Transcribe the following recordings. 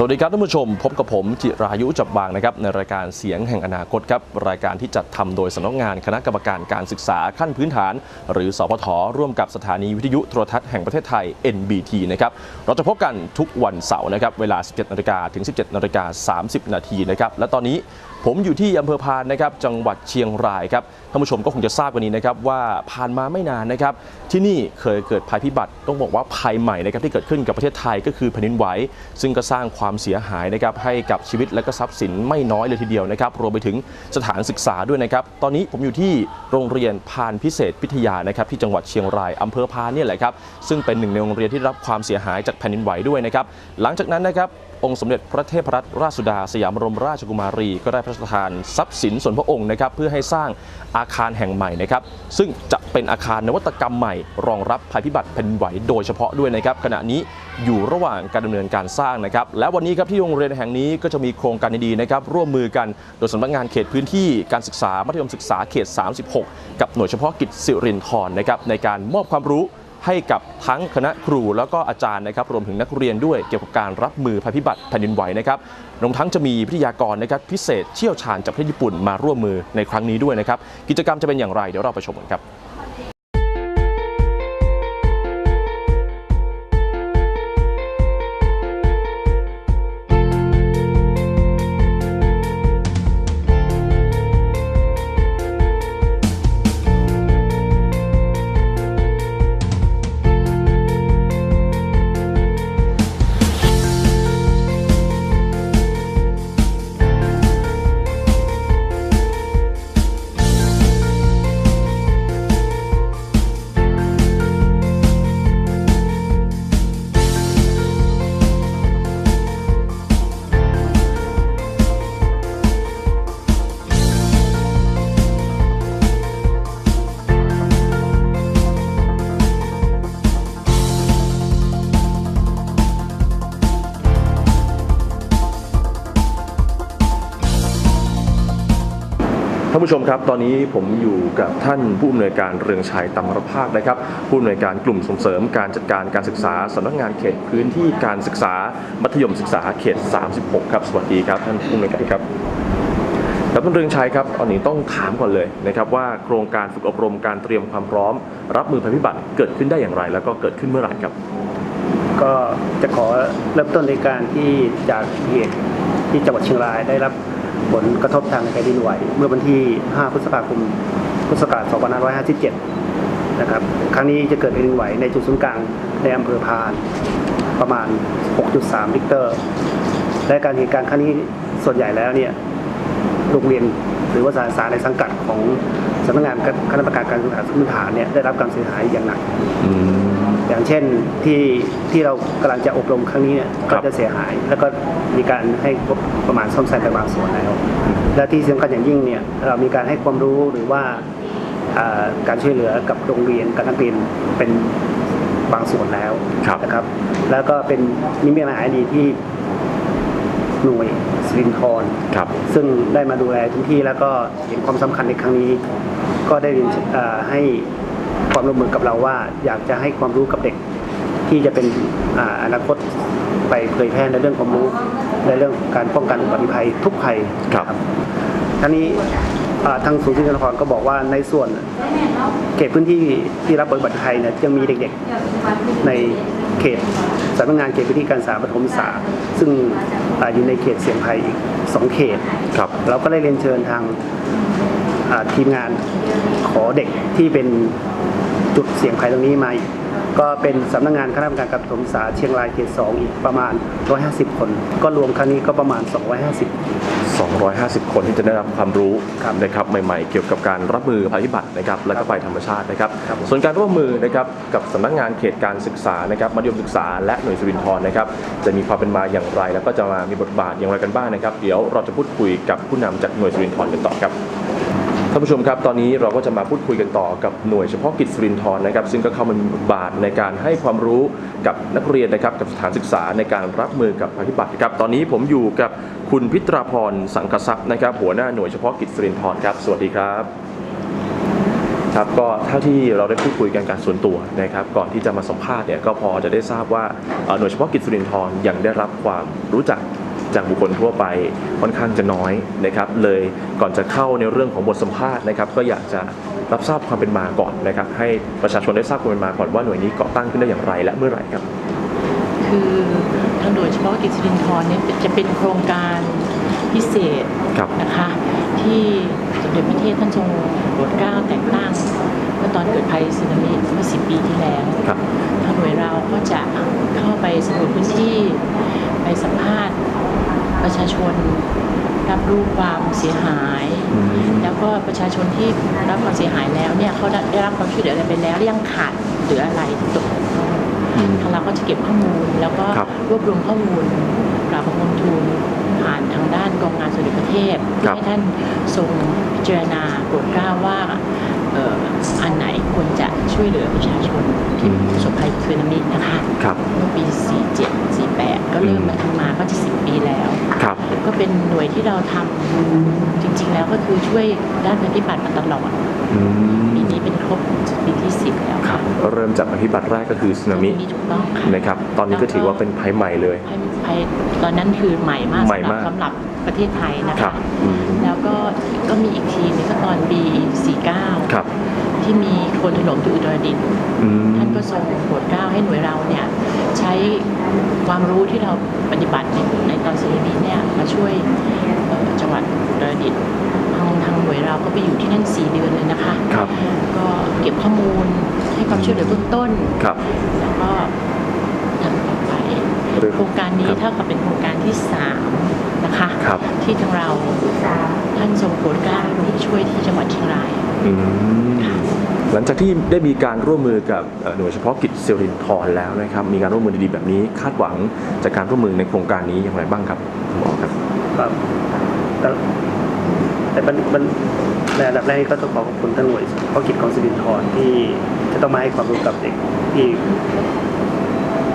สวัสดีครับท่านผู้ชม พบกับผมจิรายุจับบางนะครับในรายการเสียงแห่งอนาคตครับรายการที่จัดทำโดยสำนักงานคณะกรรมการการศึกษาขั้นพื้นฐาน หรือสพทร่วมกับสถานีวิทยุโทรทัศน์แห่งประเทศไทย NBT นะครับเราจะพบกันทุกวันเสาร์นะครับเวลา 17นาฬิกาถึง 17นาฬิกา30 นาทีนะครับและตอนนี้ผมอยู่ที่อำเภอพานนะครับจังหวัดเชียงรายครับท่านผู้ชมก็คงจะทราบกันนี้นะครับว่าผ่านมาไม่นานนะครับที่นี่เคยเกิดภัยพิบัติต้องบอกว่าภัยใหม่นะครับที่เกิดขึ้นกับประเทศไทยก็คือแผ่นดินไหวซึ่งก็สร้างความความเสียหายนะครับให้กับชีวิตและก็ทรัพย์สินไม่น้อยเลยทีเดียวนะครับรวมไปถึงสถานศึกษาด้วยนะครับ ตอนนี้ผมอยู่ที่โรงเรียนพานพิเศษพิทยานะครับที่จังหวัดเชียงรายอำเภอพานเนี่ยแหละครับซึ่งเป็นหนึ่งในโรงเรียนที่รับความเสียหายจากแผ่นดินไหวด้วยนะครับหลังจากนั้นนะครับ องค์สมเด็จพระเทพรัตนราชสุดาสยามบรมราชกุมารี ก็ได้พระราชทานทรัพย์สินส่วนพระองค์นะครับเพื่อให้สร้างอาคารแห่งใหม่นะครับซึ่งจะเป็นอาคารนวัตกรรมใหม่ รองรับภัยพิบัติแผ่นไหวโดยเฉพาะด้วยนะครับขณะนี้อยู่ระหว่างการดำเนินการสร้างนะครับและวันนี้ครับที่โรงเรียนแห่งนี้ก็จะมีโครงการดีๆนะครับร่วมมือกันโดยสำนักงานเขตพื้นที่การศึกษามัธยมศึกษาเขต 36 กับหน่วยเฉพาะกิจสิรินธรนะครับในการมอบความรู้ ให้กับทั้งคณะครูแล้วก็อาจารย์นะครับรวมถึงนักเรียนด้วยเกี่ยวกับการรับมือภัยพิบัติแผ่นดินไหวนะครับรวมทั้งจะมีวิทยากรนะครับพิเศษเชี่ยวชาญจากประเทศญี่ปุ่นมาร่วมมือในครั้งนี้ด้วยนะครับกิจกรรมจะเป็นอย่างไรเดี๋ยวเราไปชมกันครับ ผู้ชมครับตอนนี้ผมอยู่กับท่านผู้อำนวยการเรืองชัยตำรภาคนะครับ ผู้อำนวยการกลุ่มส่งเสริมการจัดการการศึกษาสำนักงานเขตพื้นที่การศึกษามัธยมศึกษาเขต 36 ครับ สวัสดีครับท่านผู้อำนวยการครับครับท่านเรืองชัยครับตอนนี้ต้องถามก่อนเลยนะครับว่าโครงการฝึกอบรมการเตรียมความพร้อม รับมือภัยพิบัติเกิดขึ้นได้อย่างไร แล้วก็เกิดขึ้นเมื่อไหร่ครับ ก็จะขอเริ่มต้นในการที่จากเหตุที่จังหวัดเชียงรายได้รับ ผลกระทบทางแผ่นดินไหวเมื่อวันที่ 5 พฤษภาคม พุทธศักราช2557 นะครับ ครั้งนี้จะเกิดแผ่นดินไหวในจุดศูนย์กลางในอำเภอพาน ประมาณ 6.3ลิกเตอร์ และการเหตุการณ์ครั้งนี้ส่วนใหญ่แล้วเนี่ยโรงเรียนหรือว่าสถานศึกษาในสังกัดของสำนักงานคณะกรรมการการศึกษาพื้นฐานเนี่ยได้รับการเสียหายอย่างหนัก อืมอย่างเช่นที่ที่เรากำลังจะอบรมครั้งนี้เนี่ยครัก็บ จะเสียหาย แล้วก็มีการให้งบประมาณซ่อมแซมไปบางส่วนแล้ว และที่สำคัญอย่างยิ่งเนี่ยเรามีการให้ความรู้หรือว่าอ่าการช่วยเหลือกับโรงเรียนกับนักเรียนเป็นบางส่วนแล้วครับ นะครับ แล้วก็เป็นนิมิตหมายดีที่หน่วยสิรินทร ครับ ซึ่งได้มาดูแลพื้นที่แล้วก็เห็นความสำคัญในครั้งนี้ ก็ได้เรียนเอ่อให้ ความร่วมมือกับเราว่า อยากจะให้ความรู้กับเด็ก ที่จะเป็นอ่าอนาคตไปเผยแพร่ในเรื่องความรู้ในเรื่องการป้องกันอุบัติภัยทุกภัยครับทั้งนี้อ่าทางศูนย์สิรินทรก็บอกว่าในส่วนเขตพื้นที่ที่รับอุบัติภัยเนี่ยยังมีเด็กๆในเขตสำนักงานเขตพื้นที่การศึกษาปฐมศึกษา ซึ่งอ่าอยู่ในเขตเสี่ยงภัยอีกสองเขตครับเราก็ได้เรียนเชิญทางอ่าทีมงานขอเด็กที่เป็น จุดเสี่ยงภัยตรงนี้มาอีกก็เป็นสำนักงานคณะกรรมการการปฐมศึกษาเชียงรายเขตสองอีกประมาณ 150 คน ก็รวมครั้งนี้ก็ประมาณ 250 250 คนที่จะได้รับความรู้ครับนะครับใหม่ๆ เกี่ยวกับการรับมือภัยพิบัตินะครับและก็ภัยธรรมชาตินะครับครับส่วนการร่วมมือนะครับกับสำนักงานเขตการศึกษานะครับมัธยมศึกษาและหน่วยสุรินทร์นะครับจะมีความเป็นมาอย่างไร แล้วก็จะมามีบทบาทอย่างไรกันบ้างนะครับ เดี๋ยวเราจะพูดคุยกับผู้นำจากหน่วยสุรินทร์กันต่อครับ ท่านผู้ชมครับตอนนี้เราก็จะมาพูดคุยกันต่อกับหน่วยเฉพาะกิจสุรินทร์นะครับ ซึ่งก็เข้ามามีบทบาทในการให้ความรู้กับนักเรียนนะครับกับสถานศึกษาในการรับมือกับภัยพิบัติครับตอนนี้ผมอยู่กับคุณพิตราพรสังกทรัพย์นะครับ หัวหน้าหน่วยเฉพาะกิจสุรินทร์ครับ สวัสดีครับ ครับก็เท่าที่เราได้พูดคุยกันการส่วนตัวนะครับ ก่อนที่จะมาสัมภาษณ์เนี่ยก็พอจะได้ทราบว่าเอ่อหน่วยเฉพาะกิจสุรินทร์ยังได้รับความรู้จัก จากบุคคลทั่วไปค่อนข้างจะน้อยนะครับเลยก่อนจะเข้าในเรื่องของบทสัมภาษณ์นะครับก็อยากจะรับทราบความเป็นมาก่อนนะครับให้ประชาชนได้ทราบความเป็นมาก่อนว่าหน่วยนี้ก่อตั้งขึ้นได้อย่างไรและเมื่อไหร่ครับ คือทางโดยเฉพาะกิจสิรินทรเนี่ยจะเป็นโครงการพิเศษครับนะคะที่สมเด็จพระเทพท่านทรงโปรดเกล้าแต่งตั้งเมื่อตอนเกิดภัยสึนามิเมื่อสิปีที่แล้วครับทางหน่วยเราก็จะเข้าไปสำรวจพื้นที่ไปสัมภาษณ์ ประชาชนรับรู้ความเสียหายอืมแล้วก็ประชาชนที่รับความเสียหายแล้วเนี่ยเขาได้ได้รับความช่วยเหลืออะไรไปแล้วหรือยังขาดเหลืออะไรที่ตกบกพร่องอืมทางเราก็จะเก็บข้อมูล แล้วก็ครับรวบรวมข้อมูลกราบบังคมทูลผ่านทางด้านกองงานสมเด็จพระเทพครับให้ท่านทรงพิจารณาโปรดเกล้าว่าเอ่ออันไหนควรจะช่วยเหลือประชาชนที่ประสบภัยสึนามินะคะครับเมื่อปี 47 48 ก็เริ่มมาทำมาก็จะ10ปีแล้วครับ ก็เป็นหน่วยที่เราทำจริง ๆ แล้วก็คือช่วยด้านภัยพิบัติมาตลอดอืมปีนี้เป็นครบปีที่10แล้วครัค่ะบเริ่มจากภัยพิบัติแรกก็คือสึนามิถูกต้องค่ะนะครับ ตอนนี้ก็ถือว่าเป็นภัยใหม่เลยภัยภัยตอนนั้นคือใหม่มากใหม่มากสำหรับประเทศไทยนะครัคะบอืมแล้วก็ก็มีอีกทีหนึงก็ตอนปี49ครับที่มีโคลนถล่มที่อุตรดิตถ์อืมท่านก็ทรงโปรดเกล้าให้หน่วยเราเนี่ยใช้ความรู้ที่เราปฏิบัติในในตอนสึนามิเนี่ยมาช่วยจังหวัดอุตรดิตถ์ทางทางหน่วยเราก็ไปอยู่ที่นั่น 4 เดือนเลยนะคะครับก็เก็บข้อมูลให้ความช่วยเหลือเบื้องต้นครับแล้วก็ทำต่อไป หรือ โครงการนี้ครับเท่ากับเป็นโครงการที่สามนะคะครับที่ทางเราท่านทรงโปรดเกล้าให้ลงไปช่วยที่จังหวัดเชียงรายอืมหลังจากที่ได้มีการร่วมมือกับเอ่อหน่วยเฉพาะกิจเซรินทรแล้วนะครับ มีการร่วมมือดีๆแบบนี้คาดหวังจากการร่วมมือในโครงการนี้อย่างไรบ้างครับคุณหมอครับครับแต่แต่มันมันในอันดับแรกก็ต้องขอขอบคุณท่านหน่วยเฉพาะกิจของสิรินทรที่จะต้องมาให้ความรู้กับเด็กที่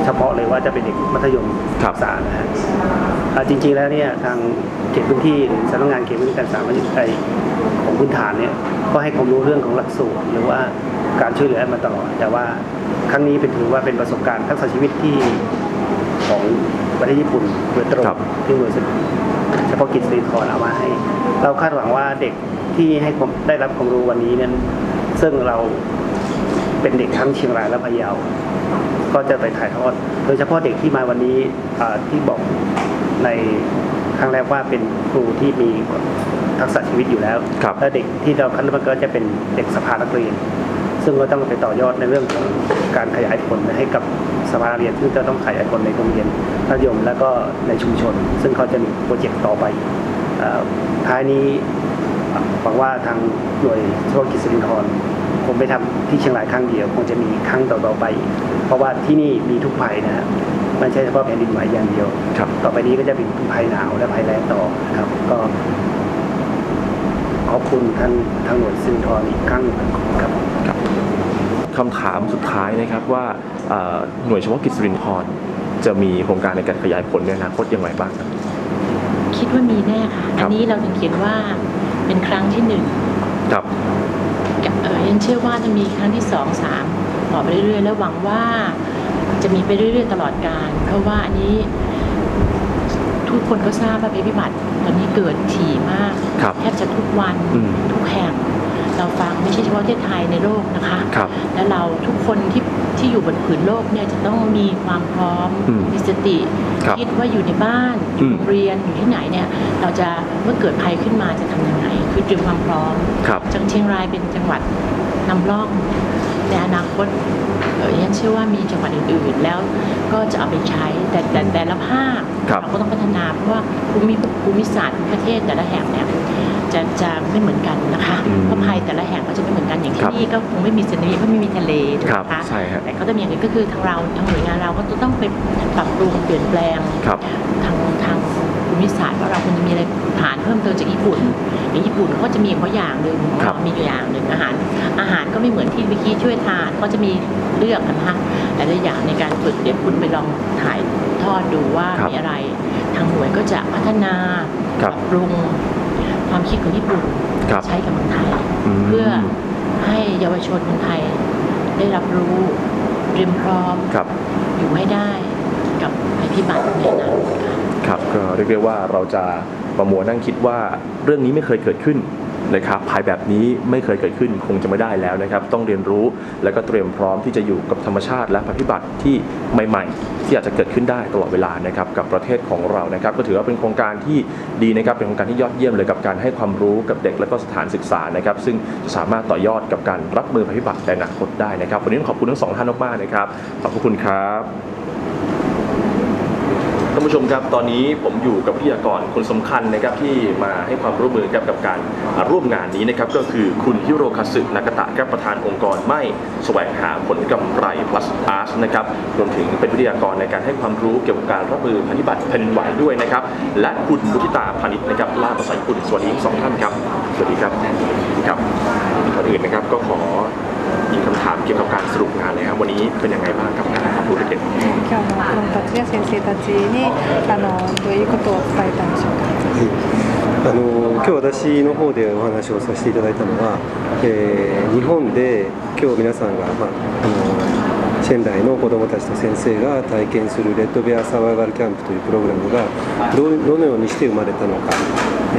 เฉพาะเลยว่าจะเป็นเด็กมัธยมครับศึกษานะฮะอ่าจริงๆแล้วเนี่ยทางเขตพื้นที่หรือสำนักงานเขตพื้นที่การศึกษามัธยมไอของพื้นฐานเนี่ยก็ให้ความรู้เรื่องของหลักสูตรหรือว่าการช่วยเหลือมาตลอด แต่ว่าครั้งนี้เป็นถือว่าเป็นประสบการณ์ทักษะชีวิตที่ของประเทศญี่ปุ่นโดยตรงครับที่หน่วยเฉพาะกิจสิรินทรเอามาให้ เราคาดหวังว่าเด็กที่ให้ความได้รับความรู้วันนี้นั้น ซึ่งเราเป็นเด็กทั้งเชียงรายและพะเยา ก็จะไปถ่ายทอด โดยเฉพาะเด็กที่มาวันนี้อ่าที่บอกในครั้งแรกว่าเป็นครูที่มีทักษะชีวิตอยู่แล้วครับและเด็กที่เราคัดเลือกมาก็จะเป็นเด็กสภานักเรียน ซึ่งก็ต้องไปต่อยอดในเรื่องของการขยายผลให้กับสภานักเรียนซึ่งจะต้องขยายผลในโรงเรียนมัธยมและก็ในชุมชน ซึ่งเขาจะมีโปรเจกต์ต่อไปอ่าท้ายนี้หวังว่าทางหน่วยเฉพาะกิจสิรินทร คงไม่ทำที่เชียงรายครั้งเดียวคงจะมีครั้งต่อๆไป เพราะว่าที่นี่มีทุกภัยนะฮะไม่ใช่เฉพาะแผ่นดินไหวอย่างเดียวครับต่อไปนี้ก็จะเป็นภัยหนาวและภัยแล้งต่อนะครับ ก็ขอบคุณท่านทางหน่วยซินทรอีกครั้งหนึ่งครับคำถามสุดท้ายนะครับว่าเอ่อหน่วยเฉพาะกิจสุรินทรจะมีโครงการในการขยายผลในอนาคตอย่างไรบ้างครับคิดว่ามีแน่ค่ะครัอับนนี้เราถึงเขียนว่าเป็นครั้งที่หนึ่ง ครับเออยังเชื่อว่าจะมีครั้งที่สองสามต่อไปเรื่อยๆ แล้วหวังว่าจะมีไปเรื่อยๆ ตลอดการ เพราะว่าอันนี้ทุกคนก็ทราบว่าภัยพิบัติตอนนี้เกิดถี่มากครับแทบจะทุกวันอืมทุกแห่ง เราฟังไม่ใช่เฉพาะประเทศไทยในโลกนะคะครับและเราทุกคนที่ที่อยู่บนผืนโลกเนี่ยจะต้องมีความพร้อมอืมมีสติครับคิดว่าอยู่ในบ้านอยู่อืมโรงเรียนอยู่ที่ไหนเนี่ย เราจะเมื่อเกิดภัยขึ้นมาจะทำยังไงคือเตรียมความพร้อมครับ จังเชียงรายเป็นจังหวัดนำร่องในอนาคตเออฉันเชื่อว่ามีจังหวัดอื่นๆ แล้วก็จะเอาไปใช้ แต่แต่แต่ละภาคครับเราก็ต้องพัฒนาเพราะว่าภูมิภูมิศาสตร์ของประเทศแต่ละแห่งเนี่ยจะจะไม่เหมือนกันนะคะอืมเพราะภัยแต่ละแห่งก็จะไม่เหมือนกันอย่างครัที่บนี่ก็คงไม่มีสึนามิเพราะไม่มีทะเลถูกครับไหมคะใช่ฮะแต่ก็จะมีอย่างอื่นก็คือทางเราทางหน่วยงานเราก็จะต้องไปปรับปรุงเปลี่ยนแปลงครับทางทาง ภูมิศาสตร์ว่าเราควรจะมีอะไรฐานเพิ่มเติมจากญี่ปุ่นอย่างญี่ปุ่นเขาจะมีของเขาอย่างหนึ่งของครัเราบมีอยู่อย่างหนึ่งอาหาร อาหารก็ไม่เหมือนที่เมื่อกี้ช่วยทานเขาจะมีเลือกกันนะคะแต่ละอย่างในการฝึกเดี๋ยวคุณไปลองถ่ายทอดดูว่าครับมีอะไร ทางหน่วยก็จะพัฒนาครัปบรับปรุงความคิดของญี่ปุ่นครับใช้กับเมืองไทยมเพื่อให้เยาวชนคนไทยได้รับรู้เตรียมพร้อมครับอยู่ให้ได้กับภัยพิบัติในอนาคตค่ะ ครับก็เรียกได้ว่าเราจะประมวลนั่งคิดว่าเรื่องนี้ไม่เคยเกิดขึ้นนะครับภัยแบบนี้ไม่เคยเกิดขึ้นคงจะไม่ได้แล้วนะครับ ต้องเรียนรู้แล้วก็เตรียมพร้อมที่จะอยู่กับธรรมชาติและภัยพิบัติที่ใหม่ ๆ ที่อาจจะเกิดขึ้นได้ตลอดเวลานะครับกับประเทศของเรานะครับ ก็ถือว่าเป็นโครงการที่ดีนะครับเป็นโครงการที่ยอดเยี่ยมเลยกับการให้ความรู้กับเด็กและก็สถานศึกษานะครับ ซึ่งจะสามารถต่อยอดกับการรับมือภัยพิบัติในอนาคตได้นะครับวันนี้ต้องขอบคุณทั้งสองท่านมากๆนะครับขอบพระคุณครับ ท่านผู้ชมครับตอนนี้ผมอยู่กับวิทยากรคนสำคัญนะครับที่มาให้ความร่วมมือกับกับการร่วมงานนี้นะครับก็คือคุณฮิโรคาสึนากาตะครับประธานองค์กรไม่แสวงหาผลกำไร plus art นะครับรวมถึงเป็นวิทยากรในการให้ความรู้เกี่ยวกับการรับมือภัยพิบัติแผ่นดินไหวด้วยนะครับและคุณบุธิตาพานิชนะครับล่าภาษาญี่ปุ่นสวัสดีทั้งสองท่านครับสวัสดีครับครับก่อนอื่นนะครับก็ขอ อีกคำถามเกี่ยวกับการสรุปงานเลยครับวันนี้เป็นยังไงบ้างกับงานของผู้เด็ก今日も子供たちや先生たちにあのどういうことを伝えたんでしょうか？あの今日私の方でお話をさせていただいたのは、えー、日本で今日皆さんが、まあ、あの仙台の子どもたちと先生が体験するレッドベアサバイバルキャンプというプログラムがどどのようにして生まれたのか、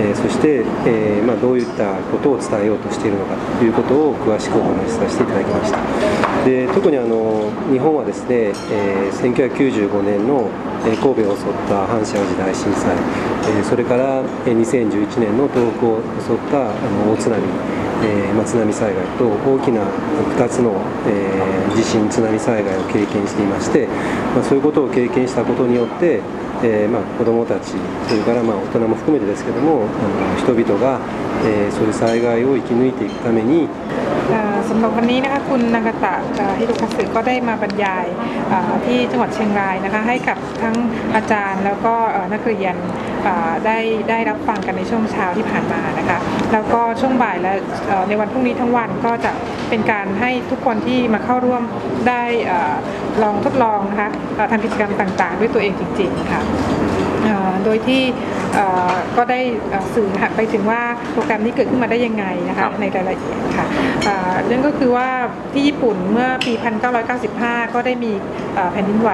えーそして、えーまあ、どういったことを伝えようとしているのかということを詳しくお話しさせていただきました。で特にあの日本はですね、えー1995年の神戸を襲った阪神・淡路大震災、えーそれから2011年の東北を襲ったあの大津波、えま、津波災害と大きな2つの、え、地震津波災害を経験していまして、ま、そういうことを経験したことによって、えま、子どもたちそれからまあ大人も含めてですけどもあの人々が、え、そういう災害を生き抜いていくために。 สำหรับวันนี้นะคะคุณนากาตะเอ่อฮิโรคัตสึก็ได้มาบรรยายเอ่อที่จังหวัดเชียงรายนะคะให้กับทั้งอาจารย์แล้วก็เอ่อนักเรียนเอ่อได้ได้รับฟังกันในช่วงเช้าที่ผ่านมานะคะแล้วก็ช่วงบ่ายและเอ่อในวันพรุ่งนี้ทั้งวันก็จะเป็นการให้ทุกคนที่มาเข้าร่วมได้เอ่อลองทดลองนะคะเอ่อทำกิจกรรมต่าง ๆ ด้วยตัวเองจริงๆค่ะเอ่อโดยที่เอ่อก็ได้เอ่อสื่อไปถึงว่าโปรแกรมนี้เกิดขึ้นมาได้ยังไงนะครัคะบในรายละเอียดค่ะเอ่อเรื่องก็คือว่าที่ญี่ปุ่นเมื่อปี 1995 ก็ได้มีเอ่อแผ่นดินไหว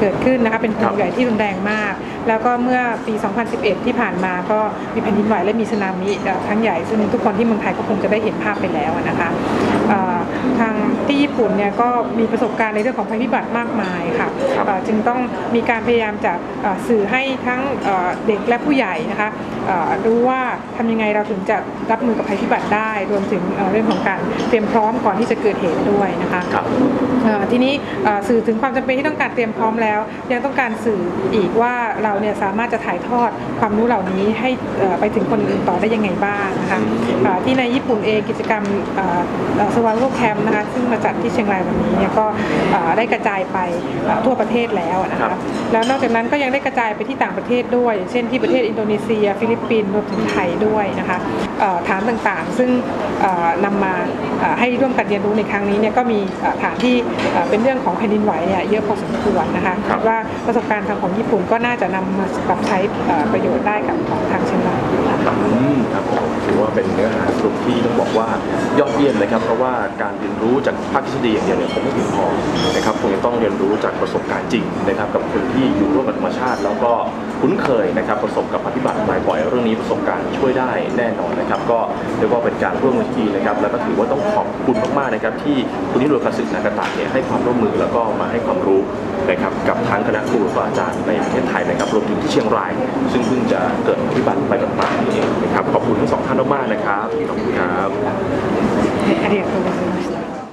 เกิดขึ้นนะคะเป็นแผ่นดินไหวที่รุนแรงมาก แล้วก็เมื่อปี 2011 ที่ผ่านมาก็มีแผ่นดินไหวและมีสึนามิเอ่อครั้งใหญ่ ซึ่งทุกคนที่เมืองไทยก็คงจะได้เห็นภาพไปแล้วนะคะเอ่อทางที่ญี่ปุ่นเนี่ยก็มีประสบการณ์ในเรื่องของภัยพิบัติมากมายค่ะครับเอ่อจึงต้องมีการพยายามจะเอ่อสื่อให้ทั้งเอ่อเด็กและผู้ใหญ่นะคะเอ่อรู้ว่าทำยังไงเราถึงจะรับมือกับภัยพิบัติได้ รวมถึงเอ่อเรื่องของการเตรียมพร้อมก่อนที่จะเกิดเหตุด้วยนะคะครับเอ่อทีนี้เอ่อสื่อถึงความจำเป็นที่ต้องการเตรียมพร้อมแล้ว ยังต้องการสื่ออีกว่าเราเนี่ยสามารถจะถ่ายทอดความรู้เหล่านี้ให้เอ่อไปถึงคนอื่นต่อได้ยังไงบ้างนะคะเอ่อที่ในญี่ปุ่นเองกิจกรรมสวา i ว a l แคมป์นะคะซึ่งมาจัดที่เชียงรายวันนี้เนี่ยก็เอ่อได้กระจายไปเอ่อทั่วประเทศแล้วนะครัคะบแล้วนอกจากนั้นก็ยังได้กระจายไปที่ต่างประเทศด้วย เช่นที่ประเทศอินโดนีเซีย ฟิลิปปินส์รวมถึงไทยด้วยนะคะเอ่อ ฐานต่างๆ ซึ่งเอ่อนำมาเอ่อให้ร่วมกันเรียนรู้ในครั้งนี้เนี่ยก็มีเอ่อฐานที่เอ่อเป็นเรื่องของแผ่นดินไหวเนี่ยเยอะพอสมควรนะคะครับว่าประสบการณ์ทางของญี่ปุ่นก็น่าจะนำมาปรับใช้เอ่อประโยชน์ได้กับของทางเชียงรายนะ ครับผมถือว่าเป็นเนื้อหาสรุปที่ต้องบอกว่ายอดเยี่ยมนะครับ เพราะว่าการเรียนรู้จากภาคทฤษฎีอย่างเดียวเนี่ยคงไม่เพียงพอนะครับคงจะต้องเรียนรู้จากประสบการณ์จริงนะครับ กับคนที่อยู่ร่วมกับธรรมชาติ แล้วก็คุ้นเคยนะครับประสบกับภัยพิบัติบ่อยๆเรื่องนี้ประสบการณ์ช่วยได้แน่นอนนะครับ ก็เรียกว่าเป็นการร่วมมือที่ดีนะครับ แล้วก็ถือว่าต้องขอบคุณมากๆนะครับ ที่คุณนิโรธคาสึนากาตะเนี่ยให้ความร่วมมือแล้วก็มาให้ความรู้นะครับกับทั้งคณะครูและอาจารย์ในประเทศไทยนะครับรวมถึงที่เชียงราย ซึ่งเพิ่งจะเกิดภัยพิบัติไปต่างๆนี่เองครับขอบคุณทั้งสองท่านมากๆนะครับขอบคุณครับ。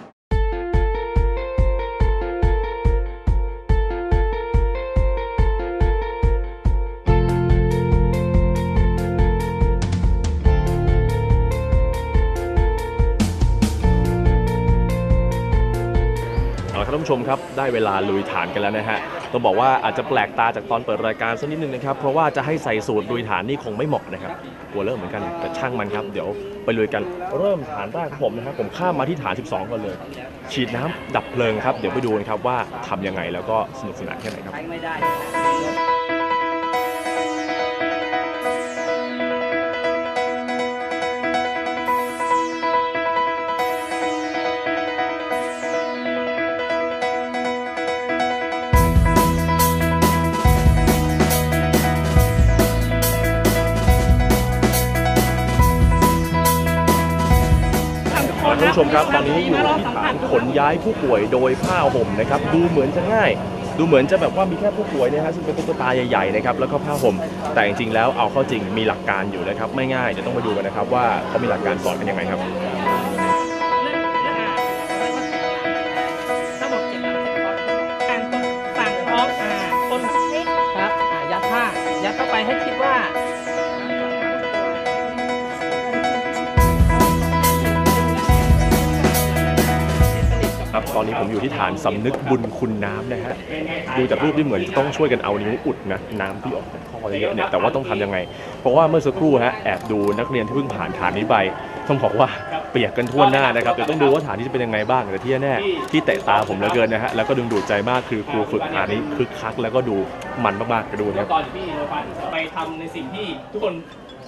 ชมครับได้เวลาลุยฐานกันแล้วนะฮะต้องบอกว่าอาจจะแปลกตาจากตอนเปิดรายการสักนิดนึงนะครับ เพราะว่าจะให้ใส่สูตรลุยฐานนี่คงไม่เหมาะนะครับกลัวเริ่มเหมือนกันแต่ช่างมันครับ เดี๋ยวไปลุยกันเริ่มฐานแรกของผมนะครับผมข้ามมาที่ฐาน 12ก่อนเลย ฉีดน้ำดับเพลิงครับ เดี๋ยวไปดูกันครับว่าทำยังไงแล้วก็สนุกสนานแค่ไหนครับ ผู้ชมครับ ตอนนี้อยู่ที่ฐานขนย้ายผู้ป่วยโดยผ้าห่มนะครับ ดูเหมือนจะง่าย ดูเหมือนจะแบบว่ามีแค่ผู้ป่วยนะฮะซึ่งเป็นตุ๊กตาใหญ่ๆนะครับแล้วก็ผ้าห่มแต่จริงๆแล้วเอาเข้าจริงมีหลักการอยู่นะครับ ไม่ง่ายเดี๋ยวต้องมาดูกันนะครับว่าเขามีหลักการสอนกันยังไงครับ อนนี้ผมอยู่ที่ฐานสำนึกบุญคุณน้ำนะฮะดูจากรูปที่เหมือนจะต้องช่วยกันเอานิ้วอุดนะน้ำที่ออกจากท่อเยอะเนี่ยแต่ว่าต้องทำยังไง เพราะว่าเมื่อสักครู่ฮะแอบดูนักเรียนที่เพิ่งผ่านฐานนี้ไปต้องบอกว่าเปียกกันทั่วหน้านะครับเดี๋ยวต้องดูว่าฐานนี้จะเป็นยังไงบ้างแต่ที่แน่ที่เตะตาผมเหลือเกินนะฮะแล้วก็ดึงดูดใจมากคือครูฝึกฐานนี้คึกคักแล้วก็ดูมันมากๆไปดูนะครับตอนที่เราไปทำในสิ่งที่ทุกคน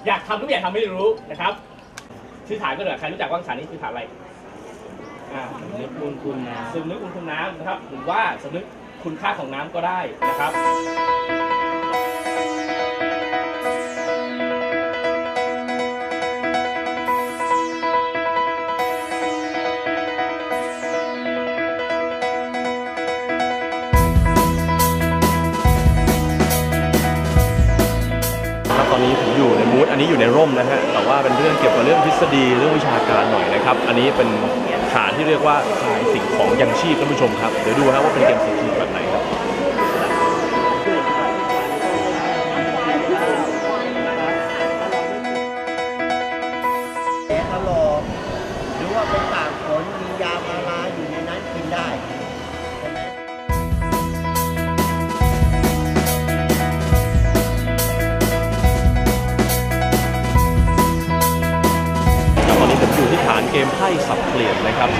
อยากทำหรือไม่อยากทำไม่รู้นะครับชื่อฐานก็เหลือใครรู้จักว่าฐานนี้คือฐานอะไร อ่าสำนึกคุณคุณน้ำสำนึกคุณคุณน้ำนะครับหรือว่าสำนึกคุณค่าของน้ำก็ได้นะครับครับตอนนี้ผมอยู่ในมูดอันนี้อยู่ในร่มนะฮะแต่ว่าเป็นเรื่องเกี่ยวกับเรื่องทฤษฎีเรื่องวิชาการหน่อยนะครับ อันนี้เป็น ฐานที่เรียกว่าขายสิ่งของยังชีพท่านผู้ชมครับ เดี๋ยวดูฮะว่าเป็นเกมเศรษฐีแบบไหน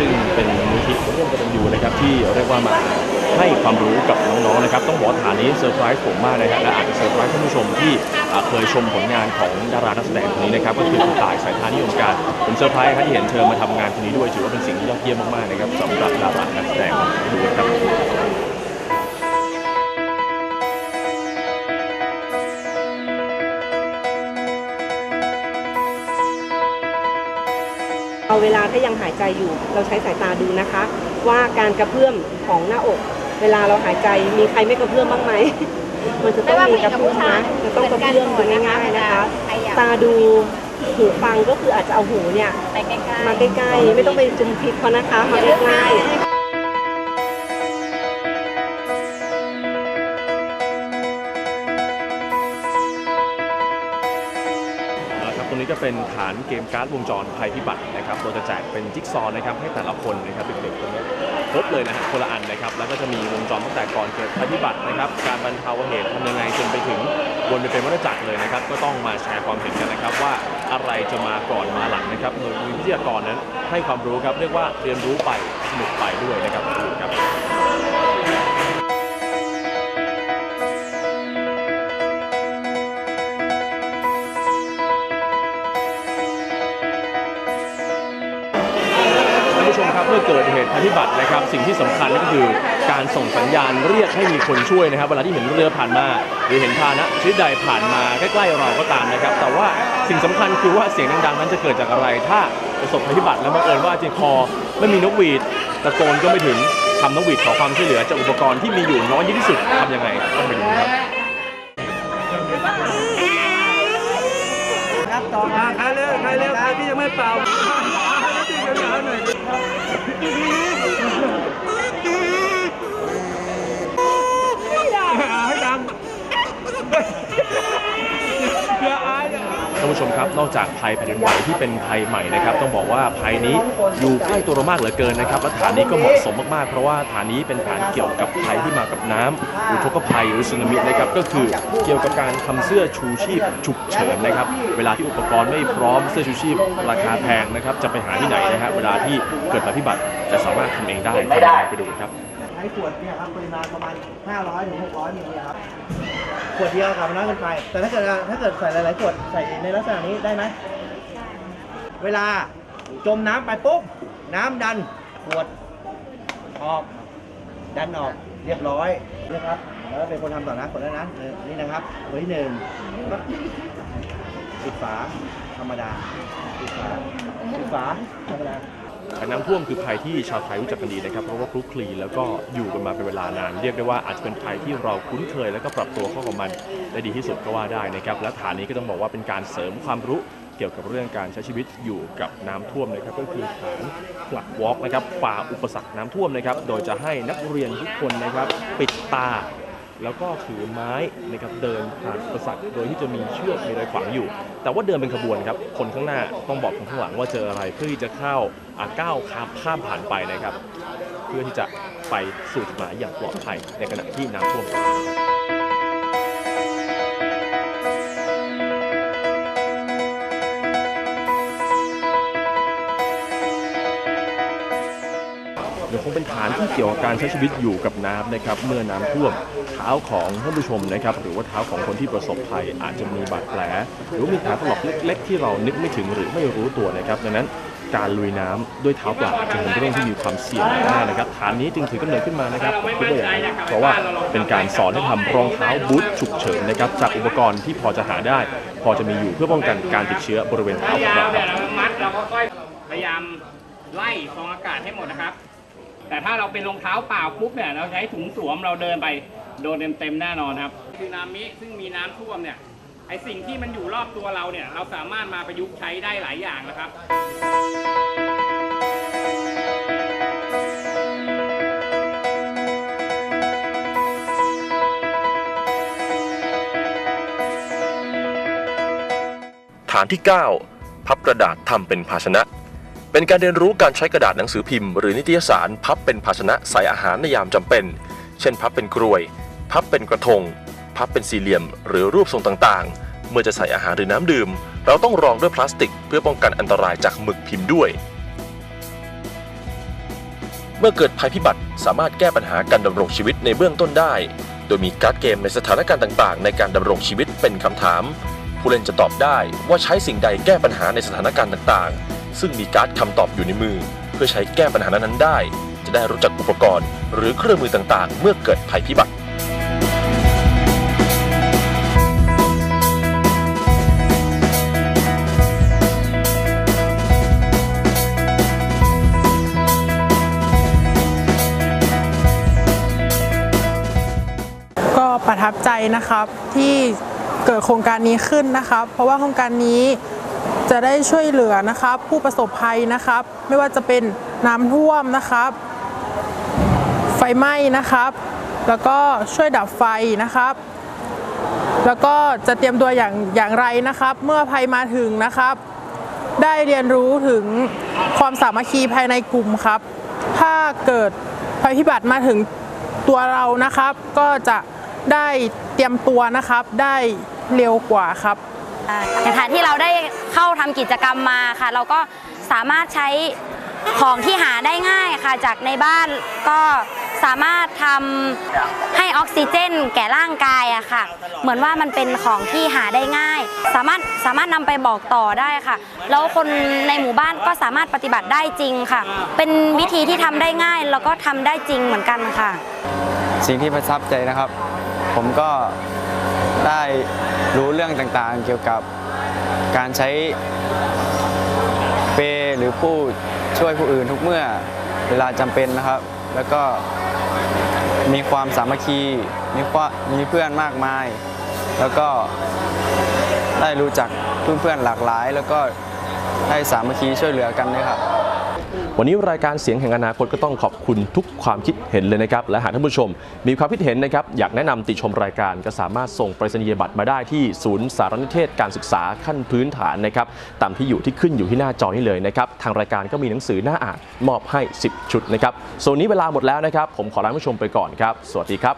ซึ่งเป็นมูลที่ร่วมกันอยู่นะครับที่เรียกว่ามาให้ความรู้กับน้องๆนะครับต้องบอกฐานนี้เซอร์ไพรส์ผมมากนะครับและอาจจะเซอร์ไพรส์ท่านผู้ชมที่เคยชมผลงานของดารานักแสดงคนนี้นะครับก็คือคุณตายสายทานิยมการผมเซอร์ไพรส์ครับที่เห็นเธอมาทำงานคนนี้ด้วยถือว่าเป็นสิ่งที่ยอดเยี่ยมมากๆนะครับสำหรับดารานักแสดงดูครับ เอาเวลาถ้ายังหายใจอยู่ เราใช้สายตาดูนะคะ ว่าการกระเพื่อมของหน้าอก เวลาเราหายใจมีใครไม่กระเพื่อมบ้างไหมมันจะต้องมีกระเพื่อมนะจะต้องกระเพื่อมดูง่ายๆนะคะ ตาดูหูฟังก็คืออาจจะเอาหูเนี่ยไปใกล้ๆมาใกล้ๆไม่ต้องไปจุมพิษเขานะคะมาใกล้ๆ เป็นฐานเกมการ์ดวงจรภัยพิบัตินะครับเราจะแจกเป็นจิ๊กซอว์นะครับให้แต่ละคนนะครับเด็กๆตรงนี้ครบเลยนะฮะคนละอันนะครับแล้วก็จะมีวงจรตั้งแต่ก่อนเกิดภัยพิบัตินะครับการบรรเทาเหตุทำยังไงจนไปถึงวนไปเป็นวัฏจักรเลยนะครับก็ต้องมาแชร์ความเห็นกันนะครับว่าอะไรจะมาก่อนมาหลังนะครับโดยวิทยากรนั้นให้ความรู้ครับเรียกว่าเรียนรู้ไปสนุกไปด้วยนะครับครับ บัตินะครับ สิ่งที่สำคัญก็คือการส่งสัญญาณเรียกให้มีคนช่วยนะครับ เวลาที่เห็นเรือผ่านมา หรือเห็นพานะชนิดใดผ่านมาใกล้ๆเราก็ตามนะครับ แต่ว่าสิ่งสำคัญคือว่าเสียงดังๆนั้นจะเกิดจากอะไร ถ้าประสบภัยพิบัติแล้วบังเอิญว่าเจคอไม่มีนกหวีดตะโกนก็ไม่ถึงทำนกหวีดขอความช่วยเหลือจากอุปกรณ์ที่มีอยู่น้อยที่สุดทำยังไงต้องไปดูครับครับต่อมาใครเร็วใครเร็วใครที่ยังไม่เป่า Oh, my ชมครับ นอกจากภัยแผ่นดินไหวที่เป็นภัยใหม่นะครับ ต้องบอกว่าภัยนี้อยู่ใกล้ตัวเรามากเหลือเกินนะครับ และฐานนี้ก็เหมาะสมมากๆ เพราะว่าฐานนี้เป็นฐานเกี่ยวกับภัยที่มากับน้ำอุทกภัยหรือสึนามินะครับ ก็คือเกี่ยวกับการทำเสื้อชูชีพฉุกเฉินนะครับ เวลาที่อุปกรณ์ไม่พร้อมเสื้อชูชีพ ราคาแพงนะครับ จะไปหาที่ไหนนะฮะ เวลาที่เกิดภัยพิบัติจะสามารถทำเองได้ไงไปดูครับ ใช้ขวดเนี่ยครับปริมาณประมาณ 500ถึง600มิลลิครับ วดเดียวกับน้ำเกินไป แต่ถ้าเกิดถ้าเกิดใส่หลายๆขวดใส่ในลักษณะนี้ได้ไหมเวลาจมน้ำไปปุ๊บน้ำดันขวดออกดันออกเรียบร้อยนะครับ แล้วเป็นคนทำต่อนะคนนั้นนะนี่นะครับตัวที่หนึ่งปิดฝาธรรมดาปิดฝาปิดฝาธรรมดา ภัยน้ำท่วมคือภัยที่ชาวไทยรู้จักกันดีนะครับเพราะว่าคลุกคลีแล้วก็อยู่กันมาเป็นเวลานาน เรียกได้ว่าอาจจะเป็นภัยที่เราคุ้นเคย แล้วก็ปรับตัวเข้ากับมันได้ดีที่สุดก็ว่าได้นะครับและฐานนี้ก็ต้องบอกว่าเป็นการเสริมความรู้เกี่ยวกับเรื่องการใช้ชีวิตอยู่กับน้ำท่วมนะครับก็คือฐานหลักวอล์กนะครับฝ่าอุปสรรคน้ำท่วมนะครับโดยจะให้นักเรียนทุกคนนะครับปิดตา แล้วก็ถือไม้นะครับเดินผ่านประสรรคโดยที่จะมีเชือกมีอะไรขวางอยู่ แต่ว่าเดินเป็นขบวนครับ คนข้างหน้าต้องบอกคนข้างหลังว่าเจออะไรเพื่อที่จะเข้าอ่าก้าวข้ามข้ามผ่านไปนะครับ เพื่อที่จะไปสู่จุดหมายอย่างปลอดภัยในขณะที่น้ำท่วม คงเป็นฐานที่เกี่ยวกับการใช้ชีวิตอยู่กับน้ำนะครับเมื่อน้ำท่วมเท้าของท่านผู้ชมนะครับหรือว่าเท้าของคนที่ประสบภัยอาจจะมีบาดแผล หรือว่ามีแผลถลอกเล็ก ๆ ที่เรานึกไม่ถึงหรือไม่รู้ตัวนะครับดังนั้นการลุยน้ำด้วยเท้าเปล่าจึงเป็นเรื่องที่มีความเสี่ยงมากนะครับฐานนี้จึงถือกำเนิดขึ้นมานะครับผมคิดว่าอย่างนั้นเพราะว่าเป็นการสอนให้ทำรองเท้าบูทฉุกเฉินนะครับจากอุปกรณ์ที่พอจะหาได้ พอจะมีอยู่เพื่อป้องกันการติดเชื้อบริเวณเท้าของเราครับเราเราก็ค่อยพยายามไล่ฟองอากาศให้หมดนะครับ แต่ถ้าเราเป็นรองเท้าเปล่าปุ๊บเนี่ยเราใช้ถุงสวมเราเดินไปโดนเต็มๆแน่นอนครับคือนามิซึ่งมีน้ำท่วมเนี่ยไอสิ่งที่มันอยู่รอบตัวเราเนี่ย เราสามารถมาประยุกต์ใช้ได้หลายอย่างนะครับฐานที่ 9 พับกระดาษทำเป็นภาชนะ เป็นการเรียนรู้การใช้กระดาษหนังสือพิมพ์หรือนิตยสารพับเป็นภาชนะใส่อาหารในยามจำเป็น เช่น พับเป็นกรวย พับเป็นกระทง พับเป็นสี่เหลี่ยม หรือรูปทรงต่างๆ เมื่อจะใส่อาหารหรือน้ำดื่ม เราต้องรองด้วยพลาสติก เพื่อป้องกันอันตรายจากหมึกพิมพ์ด้วย เมื่อเกิดภัยพิบัติสามารถแก้ปัญหาการดำรงชีวิตในเบื้องต้นได้ โดยมีการ์ดเกมในสถานการณ์ต่างๆ ในการดำรงชีวิตเป็นคำถาม ผู้เล่นจะตอบได้ว่าใช้สิ่งใดแก้ปัญหาในสถานการณ์ต่างๆ ซึ่งมีการ์ดคำตอบอยู่ในมือ เพื่อใช้แก้ปัญหานั้นๆได้ จะได้รู้จักอุปกรณ์ หรือเครื่องมือต่างๆ เมื่อเกิดภัยพิบัติ ก็ประทับใจนะครับที่เกิดโครงการนี้ขึ้นนะครับ เพราะว่าโครงการนี้ จะได้ช่วยเหลือนะครับ ผู้ประสบภัยนะครับ ไม่ว่าจะเป็นน้ำท่วมนะครับ ไฟไหม้นะครับ แล้วก็ช่วยดับไฟนะครับ แล้วก็จะเตรียมตัวอย่างอย่างไรนะครับ เมื่อภัยมาถึงนะครับ ได้เรียนรู้ถึงความสามัคคีภายในกลุ่มครับ ถ้าเกิดภัยพิบัติมาถึงตัวเรานะครับ ก็จะได้เตรียมตัวนะครับ ได้เร็วกว่าครับ อ่าอย่างฐานที่เราได้เข้าทำกิจกรรมมาค่ะ เราก็สามารถใช้ของที่หาได้ง่ายค่ะ จากในบ้านก็สามารถทำให้ออกซิเจนแก่ร่างกายอะค่ะ เหมือนว่ามันเป็นของที่หาได้ง่าย สามารถสามารถนำไปบอกต่อได้ค่ะ แล้วคนในหมู่บ้านก็สามารถปฏิบัติได้จริงค่ะ เป็นวิธีที่ทำได้ง่าย แล้วก็ทำได้จริงเหมือนกันค่ะ สิ่งที่ประทับใจนะครับ ผมก็ได้ รู้เรื่องต่างๆ เกี่ยวกับการใช้เปรหรือผู้ช่วยผู้อื่นทุกเมื่อเวลาจำเป็นนะครับ แล้วก็มีความสามัคคีมีความมีเพื่อนมากมาย แล้วก็ได้รู้จักเพื่อนๆหลากหลาย แล้วก็ได้สามัคคีช่วยเหลือกันด้วยครับ วันนี้รายการเสียงแห่งอนาคตก็ต้องขอบคุณทุกความคิดเห็นเลยนะครับ และหากท่านผู้ชม มีความคิดเห็นนะครับอยากแนะนำติชมรายการก็สามารถส่งไปรษณียบัตรมาได้ที่ศูนย์สารนิเทศการศึกษาขั้นพื้นฐานนะครับตามที่อยู่ที่ขึ้นอยู่ที่หน้าจอนี้เลยนะครับทางรายการก็มีหนังสือหน้าอ่านมอบให้ 10 ชุดนะครับส่วนนี้เวลาหมดแล้วนะครับ ผมขอลาท่านผู้ชมไปก่อนครับ สวัสดีครับ